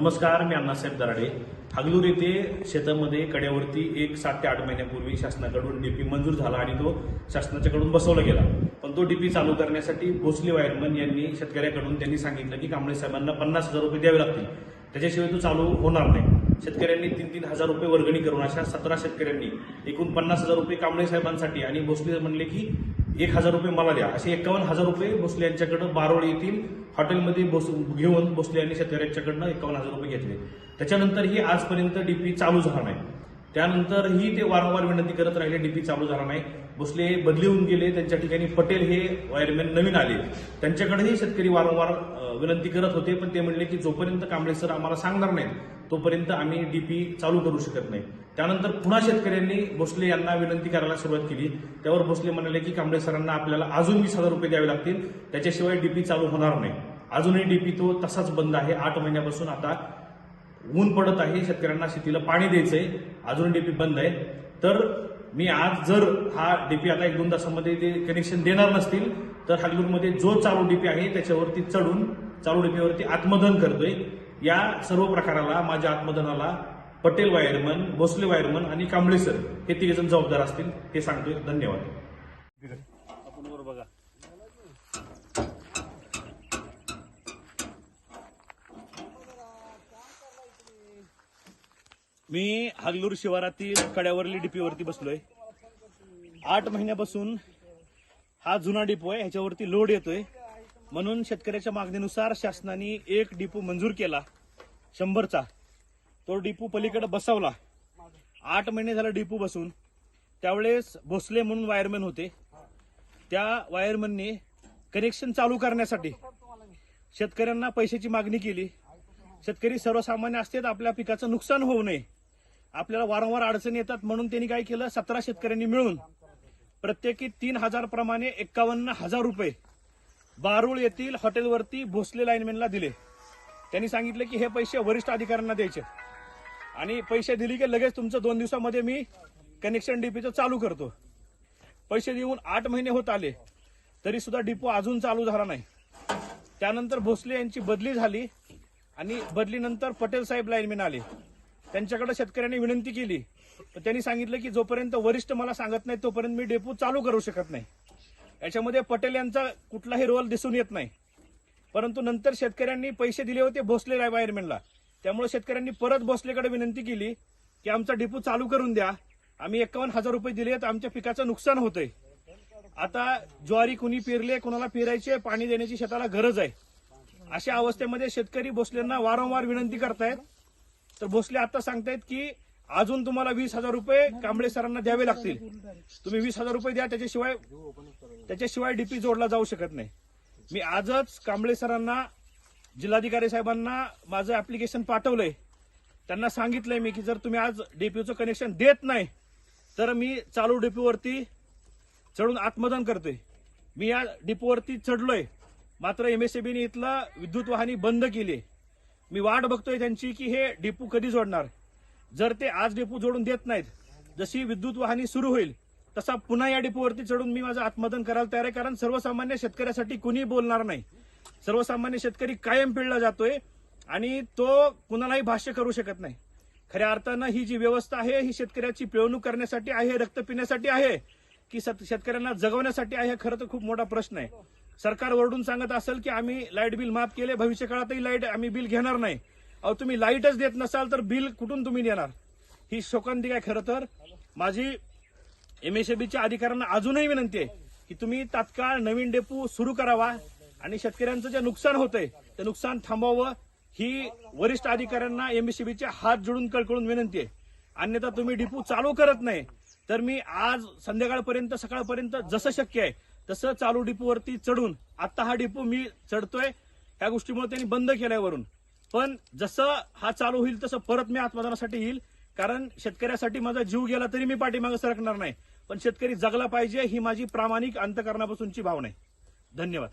नमस्कार मी अण्णासाहेब दराडे. हागलूर येथे शेतामध्ये कड्यावरती एक सात ते आठ महिन्यापूर्वी शासनाकडून डीपी मंजूर झाला आणि तो शासनाच्याकडून बसवला गेला. पण तो डीपी चालू करण्यासाठी भोसले वायरमन यांनी शेतकऱ्याकडून त्यांनी सांगितलं की कांबळे साहेबांना पन्नास हजार रुपये द्यावे लागतील. त्याच्याशिवाय तो चालू होणार नाही. शेतकऱ्यांनी तीन तीन हजार रुपये वर्गणी करून अशा सतरा शेतकऱ्यांनी एकूण पन्नास हजार रुपये कांबळे साहेबांसाठी आणि भोसले म्हणले की एक हजार रुपये मला द्या. असे एकावन्न हजार रुपये भोसले यांच्याकडं बारोळ येथील हॉटेलमध्ये बस घेऊन भोसले यांनी शेतकऱ्यांच्याकडनं एकावन्न हजार रुपये घेतले. त्याच्यानंतरही आजपर्यंत डीपी चालू झाला नाही. त्यानंतरही ते वारंवार विनंती करत राहिले डीपी चालू झाला नाही. भोसले बदली होऊन गेले. त्यांच्या ठिकाणी पटेल हे वायरमॅन नवीन आले. त्यांच्याकडेही शेतकरी वारंवार विनंती करत होते पण ते म्हणले की जोपर्यंत कांबळे सर आम्हाला सांगणार नाहीत तोपर्यंत आम्ही डीपी चालू करू शकत नाही. त्यानंतर पुन्हा शेतकऱ्यांनी भोसले यांना विनंती करायला सुरुवात केली. त्यावर भोसले म्हणाले की कांबळे सरांना आपल्याला अजून वीस हजार रुपये द्यावे लागतील. त्याच्याशिवाय डीपी चालू होणार नाही. अजूनही डीपी तो तसाच बंद आहे. आठ महिन्यापासून आता ऊन पडत आहे. शेतकऱ्यांना शेतीला पाणी द्यायचंय. अजून डीपी बंद आहे. तर मी आज जर हा डीपी आता एक दोन तासामध्ये ते कनेक्शन देणार नसतील तर हागलूरमध्ये जो चालू डीपी आहे त्याच्यावरती चढून चालू डीपीवरती आत्मदहन करतोय. या सर्व प्रकाराला माझ्या आत्मदनाला पटेल वायरमन भोसले वायरमन आणि कांबळे सर हे तिघेजण जबाबदार असतील हे सांगतोय. धन्यवाद. मी हागलूर शिवारातील कड्यावरली डीपीवरती बसलोय. आठ महिन्यापासून हा जुना डिपो आहे ह्याच्यावरती लोड येतोय. म्हणून शेतकऱ्याच्या मागणीनुसार शासनाने एक डिपो मंजूर केला शंभरचा. तो डिपो पलीकडे बसवला. आठ महिने झाला डिपो बसून. त्यावेळेस भोसले म्हणून वायरमॅन होते. त्या वायरमनने कनेक्शन चालू करण्यासाठी शेतकऱ्यांना पैशाची मागणी केली. शेतकरी सर्वसामान्य असतात आपल्या पिकाचं नुकसान होऊ नये. आपल्याला वारंवार अडचणी येतात म्हणून त्यांनी काय केलं? सतरा शेतकऱ्यांनी मिळून प्रत्येकी तीन हजार प्रमाणे एक्कावन्न हजार रुपये बारुळ येथील हॉटेलवरती भोसले लाईनमॅनला दिले. त्यांनी सांगितलं की हे पैसे वरिष्ठ अधिकाऱ्यांना द्यायचे. आणि पैसे दिले की लगेच तुमचं दोन दिवसामध्ये मी कनेक्शन डीपीचं चालू करतो. पैसे देऊन आठ महिने होत आले तरी सुद्धा डिपो अजून चालू झाला नाही. त्यानंतर भोसले यांची बदली झाली आणि बदलीनंतर पटेल साहेब लाईनमॅन आले. त्यांच्याकडे शेतकऱ्यांनी विनंती केली. तर त्यांनी सांगितलं की जोपर्यंत वरिष्ठ मला सांगत नाही तोपर्यंत मी डेपो चालू करू शकत नाही. याच्यामध्ये पटेल यांचा कुठलाही रोल दिसून येत नाही. परंतु नंतर शेतकऱ्यांनी पैसे दिले होते भोसले वायरमॅनला त्यामुळे शेतकऱ्यांनी परत भोसलेकडे विनंती केली की आमचा डेपो चालू करून द्या. आम्ही एकावन्न हजार रुपये दिले तर आमच्या पिकाचं नुकसान होतंय. आता ज्वारी कुणी पेरले कुणाला पेरायचे पाणी देण्याची शेताला गरज आहे. अशा अवस्थेमध्ये शेतकरी भोसलेंना वारंवार विनंती करतायत. तर भोसले आता सांगतायत की अजून तुम्हाला वीस हजार रुपये कांबळे सरांना द्यावे लागतील. तुम्ही वीस हजार रुपये द्या त्याच्याशिवाय त्याच्याशिवाय डीपी जोडला जाऊ शकत नाही. मी आजच कांबळे सरांना जिल्हाधिकारी साहेबांना माझं ऍप्लिकेशन पाठवलंय. त्यांना सांगितलंय मी की जर तुम्ही आज डीपीचं कनेक्शन देत नाही तर मी चालू डीपीवरती चढून आत्मदान करतोय. मी या डिपोवरती चढलोय. मात्र एमएसएबीने इथलं विद्युत वाहनी बंद केली मी वाट बघतोय त्यांची की हे डेपू कधी जोडणार? जर ते आज डेपू जोडून देत नाहीत जशी विद्युत वाहनी सुरू होईल तसा पुन्हा या डेपूवरती चढून मी माझं आत्मदन करायला तयार आहे कारण सर्वसामान्य शेतकऱ्यासाठी कुणी बोलणार नाही. सर्वसामान्य शेतकरी कायम पिळला जातोय आणि तो कुणालाही भाष्य करू शकत नाही. खऱ्या अर्थानं ही जी व्यवस्था आहे ही शेतकऱ्याची पिळवणूक करण्यासाठी आहे रक्त पिण्यासाठी आहे की शेतकऱ्यांना जगवण्यासाठी आहे खरं तर खूप मोठा प्रश्न आहे. सरकार ओरडून सांगत असेल की आम्ही लाइट बिल माफ केले भविष्य काळातही लाइट आम्ही बिल घेणार नाही. अहो तुम्ही लाईटच देत नसाल तर बिल कुठून तुम्ही देणार? ही शोकांतिक आहे खरं तर? माझी एमएसएबीच्या अधिकाऱ्यांना अजूनही विनंती आहे की तुम्ही तात्काळ नवीन डेपो सुरू करावा आणि शेतकऱ्यांचं जे नुकसान होतंय ते नुकसान थांबवावं ही वरिष्ठ अधिकाऱ्यांना एमएसएबीचे हात जोडून कळकळून विनंती आहे. अन्यथा तुम्ही डिपो चालू करत नाही तर मी आज संध्याकाळपर्यंत सकाळपर्यंत जसं शक्य आहे तसं चालू डिपोवरती चढून आता हा डिपो मी चढतोय ह्या गोष्टीमुळे त्यांनी बंद केलाय वरून पण जसं हा चालू होईल तसं परत मी आत्मदानासाठी येईल कारण शेतकऱ्यासाठी माझा जीव गेला तरी मी पाठीमागे सरकणार नाही. पण शेतकरी जगला पाहिजे ही माझी प्रामाणिक अंतकरणापासूनची भावना आहे. धन्यवाद.